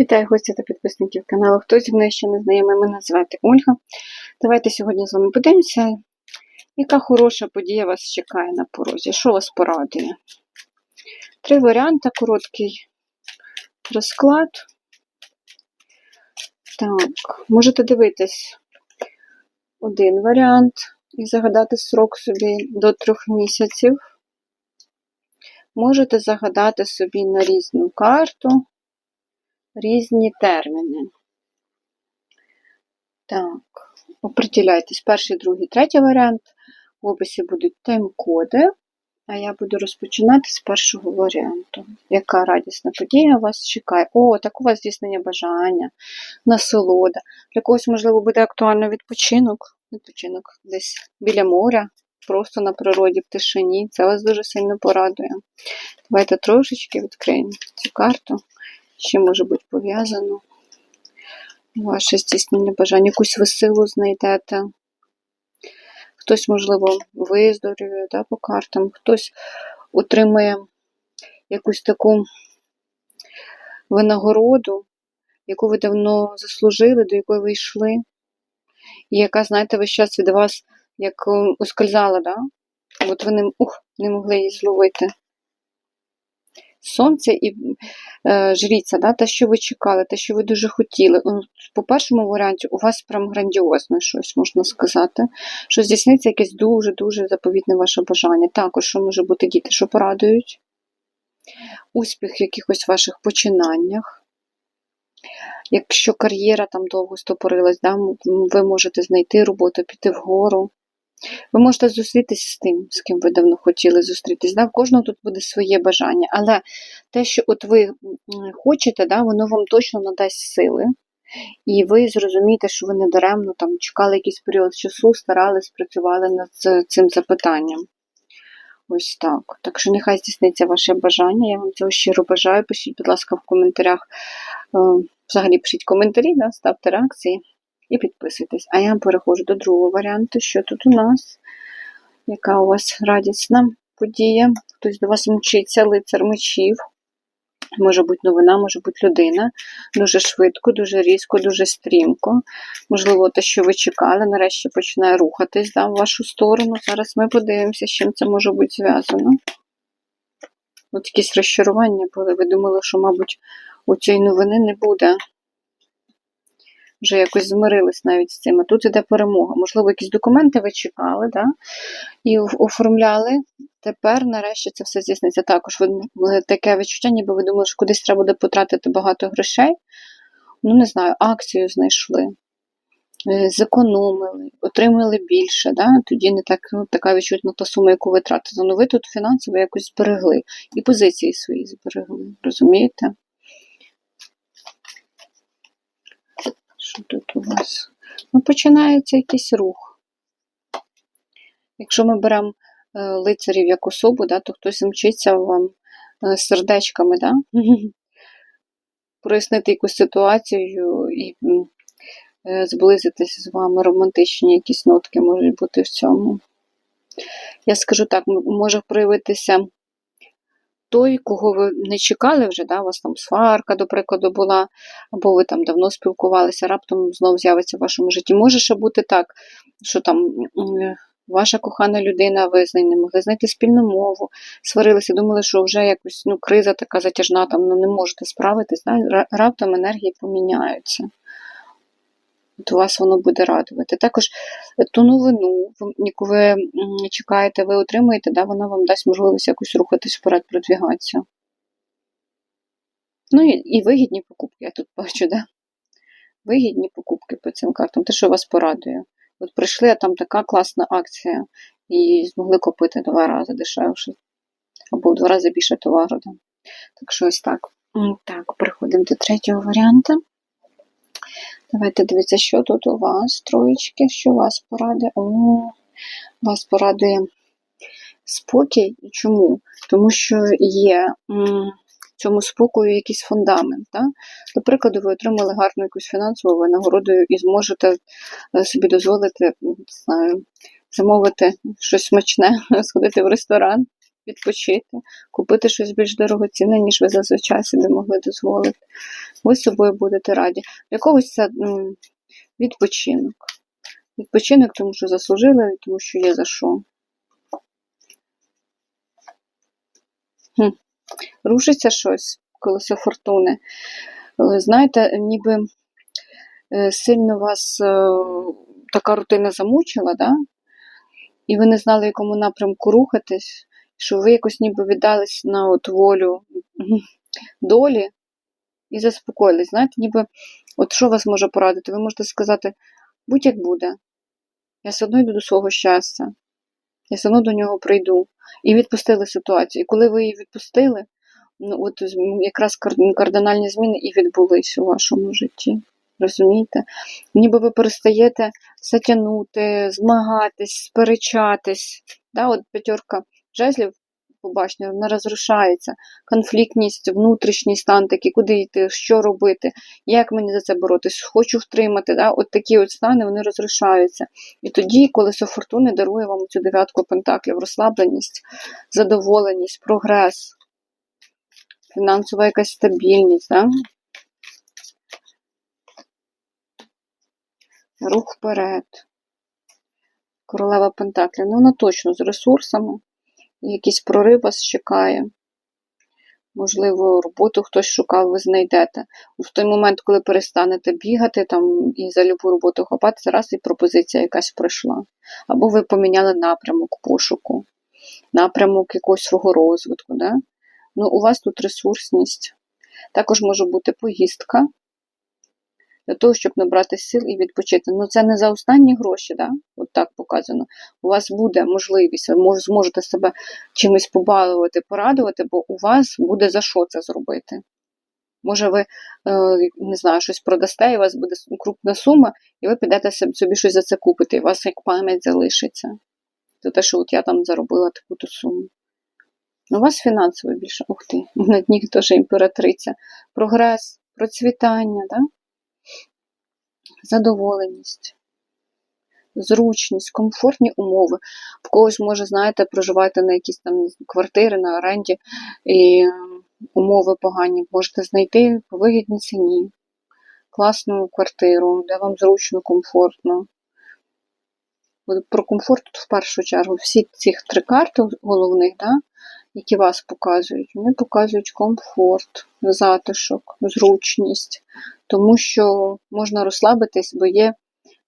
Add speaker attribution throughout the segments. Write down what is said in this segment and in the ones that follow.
Speaker 1: Вітаю гості та підписників каналу. Хто зі мною ще не знайомий, мене звати Ольга. Давайте сьогодні з вами подивимося, яка хороша подія вас чекає на порозі. Що вас порадує? Три варіанти, короткий розклад. Так, можете дивитись один варіант і загадати срок собі до трьох місяців. Можете загадати собі на різну карту різні терміни. Так, оприділяйтесь перший, другий, третій варіант. В описі будуть тайм-коди, а я буду розпочинати з першого варіанту. Яка радісна подія вас чекає? О, так у вас здійснення бажання, насолода. Для когось, можливо, буде актуально відпочинок. Відпочинок десь біля моря, просто на природі, в тишині. Це вас дуже сильно порадує. Давайте трошечки відкриємо цю карту ще може бути пов'язано. Ваше здійснення бажання, якусь ви силу знайдете. Хтось, можливо, виздоровіє да, по картам, хтось отримає якусь таку винагороду, яку ви давно заслужили, до якої ви йшли, і яка, знаєте, весь час від вас як ускользала, да? От ви не, ух, не могли її зловити сонце і е, жріця, да, те, що ви чекали, те, що ви дуже хотіли. По першому варіанті у вас прям грандіозне щось, можна сказати, що здійсниться якесь дуже-дуже заповітне ваше бажання. Також, що може бути діти, що порадують, успіх в якихось ваших починаннях. Якщо кар'єра там довго стопорилась, да, ви можете знайти роботу, піти вгору. Ви можете зустрітися з тим, з ким ви давно хотіли зустрітись. Да? В кожного тут буде своє бажання. Але те, що от ви хочете, да, воно вам точно надасть сили. І ви зрозумієте, що ви не даремно там чекали якийсь період часу, старались, працювали над цим запитанням. Ось так. Так що нехай здійсниться ваше бажання. Я вам цього щиро бажаю. Пишіть, будь ласка, в коментарях. Е, взагалі пишіть коментарі, да, ставте реакції і підписуйтесь. А я переходжу до другого варіанту, що тут у нас, яка у вас радісна подія. Хтось до вас мчиться, лицар мечів. Може бути новина, може бути людина. Дуже швидко, дуже різко, дуже стрімко. Можливо, те, що ви чекали, нарешті починає рухатись да, в вашу сторону. Зараз ми подивимося, з чим це може бути зв'язано. От якісь розчарування були. Ви думали, що, мабуть, у цієї новини не буде вже якось змирились навіть з цим. А тут іде перемога. Можливо, якісь документи ви чекали, да? і оформляли. Тепер, нарешті, це все здійсниться. Також ви таке відчуття, ніби ви думали, що кудись треба буде потратити багато грошей. Ну, не знаю, акцію знайшли, е, зекономили, отримали більше. Да? Тоді не так, ну, така відчутна та сума, яку ви тратите. Ну ви тут фінансово якось зберегли. І позиції свої зберегли. Розумієте? Що тут у вас? Ну, починається якийсь рух. Якщо ми беремо е, лицарів як особу, да, то хтось мчиться вам е, сердечками, да? прояснити якусь ситуацію і е, зблизитися з вами, романтичні якісь нотки можуть бути в цьому. Я скажу так, може проявитися той, кого ви не чекали вже, да, у вас там сварка, до прикладу, була, або ви там давно спілкувалися, раптом знову з'явиться в вашому житті. Може ще бути так, що там ваша кохана людина, ви з нею не могли знайти спільну мову, сварилися, думали, що вже якось ну, криза така затяжна, там ну, не можете справитись, да, раптом енергії поміняються от вас воно буде радувати. Також ту новину, яку ви чекаєте, ви отримаєте, да, вона вам дасть можливість якось рухатись вперед, продвігатися. Ну і і вигідні покупки, я тут бачу, да? Вигідні покупки по цим картам, те, що вас порадує. От прийшли, а там така класна акція, і змогли купити два рази дешевше. Або в два рази більше товару. Так що ось так. Так, переходимо до третього варіанту. Давайте дивіться, що тут у вас, троєчки, що вас порадує? О, вас порадує спокій. Чому? Тому що є в цьому спокою якийсь фундамент. Да? До прикладу, ви отримали гарну якусь фінансову винагороду і зможете е, собі дозволити, не знаю, замовити щось смачне, сходити в ресторан. Відпочити, купити щось більш дорогоцінне, ніж ви зазвичай собі могли дозволити. Ви з собою будете раді. Для когось це відпочинок. Відпочинок, тому що заслужили, тому що є за що. Хм. Рушиться щось, колесо фортуни. Знаєте, ніби е, сильно вас е, така рутина замучила, да? і ви не знали, якому напрямку рухатись, що ви якось ніби віддались на от волю долі і заспокоїлись. Знаєте, ніби, от що вас може порадити? Ви можете сказати, будь як буде, я все одно йду до свого щастя, я все одно до нього прийду. І відпустили ситуацію. І коли ви її відпустили, ну от якраз кардинальні зміни і відбулись у вашому житті. Розумієте? Ніби ви перестаєте все тягнути, змагатись, сперечатись. Да, от п'ятерка жезлів, побачення, вона розрушається. Конфліктність, внутрішній стан такий, куди йти, що робити, як мені за це боротись, хочу втримати. Да? От такі от стани вони розрушаються. І тоді колесо фортуни дарує вам цю дев'ятку пентаклів, розслабленість, задоволеність, прогрес, фінансова якась стабільність. Да? Рух вперед. Королева Пентаклів. Ну, вона точно з ресурсами. Якийсь прорив вас чекає. Можливо, роботу хтось шукав, ви знайдете. В той момент, коли перестанете бігати там і за любу роботу хапати, зараз і пропозиція якась прийшла. Або ви поміняли напрямок пошуку, напрямок якогось свого розвитку. Да? Ну, у вас тут ресурсність. Також може бути поїздка для того, щоб набрати сил і відпочити. Ну, це не за останні гроші, да? от так показано. У вас буде можливість, ви зможете себе чимось побалувати, порадувати, бо у вас буде за що це зробити. Може, ви е, не знаю, щось продасте, і у вас буде крупна сума, і ви підете собі щось за це купити, і у вас як пам'ять залишиться. За те, що от я там заробила таку-то суму. Ну, У вас фінансово більше, ух ти, на дні теж імператриця. Прогрес, процвітання, да? Задоволеність, зручність, комфортні умови. В когось, може, знаєте, проживаєте на якісь там квартири на оренді, і умови погані. Можете знайти по вигідній ціні, класну квартиру, де вам зручно, комфортно. Про комфорт тут в першу чергу. Всі ці три карти головних, да, які вас показують, вони показують комфорт, затишок, зручність, тому що можна розслабитись, бо є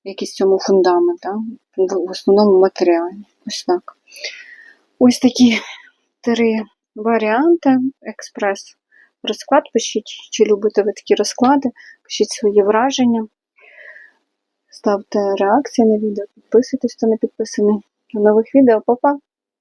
Speaker 1: якийсь цьому фундамент, да? в основному матеріальний. Ось так. Ось такі три варіанти. Експрес розклад. Пишіть, чи любите ви такі розклади, пишіть свої враження. Ставте реакції на відео, підписуйтесь, хто не підписаний. До нових відео, Па-па!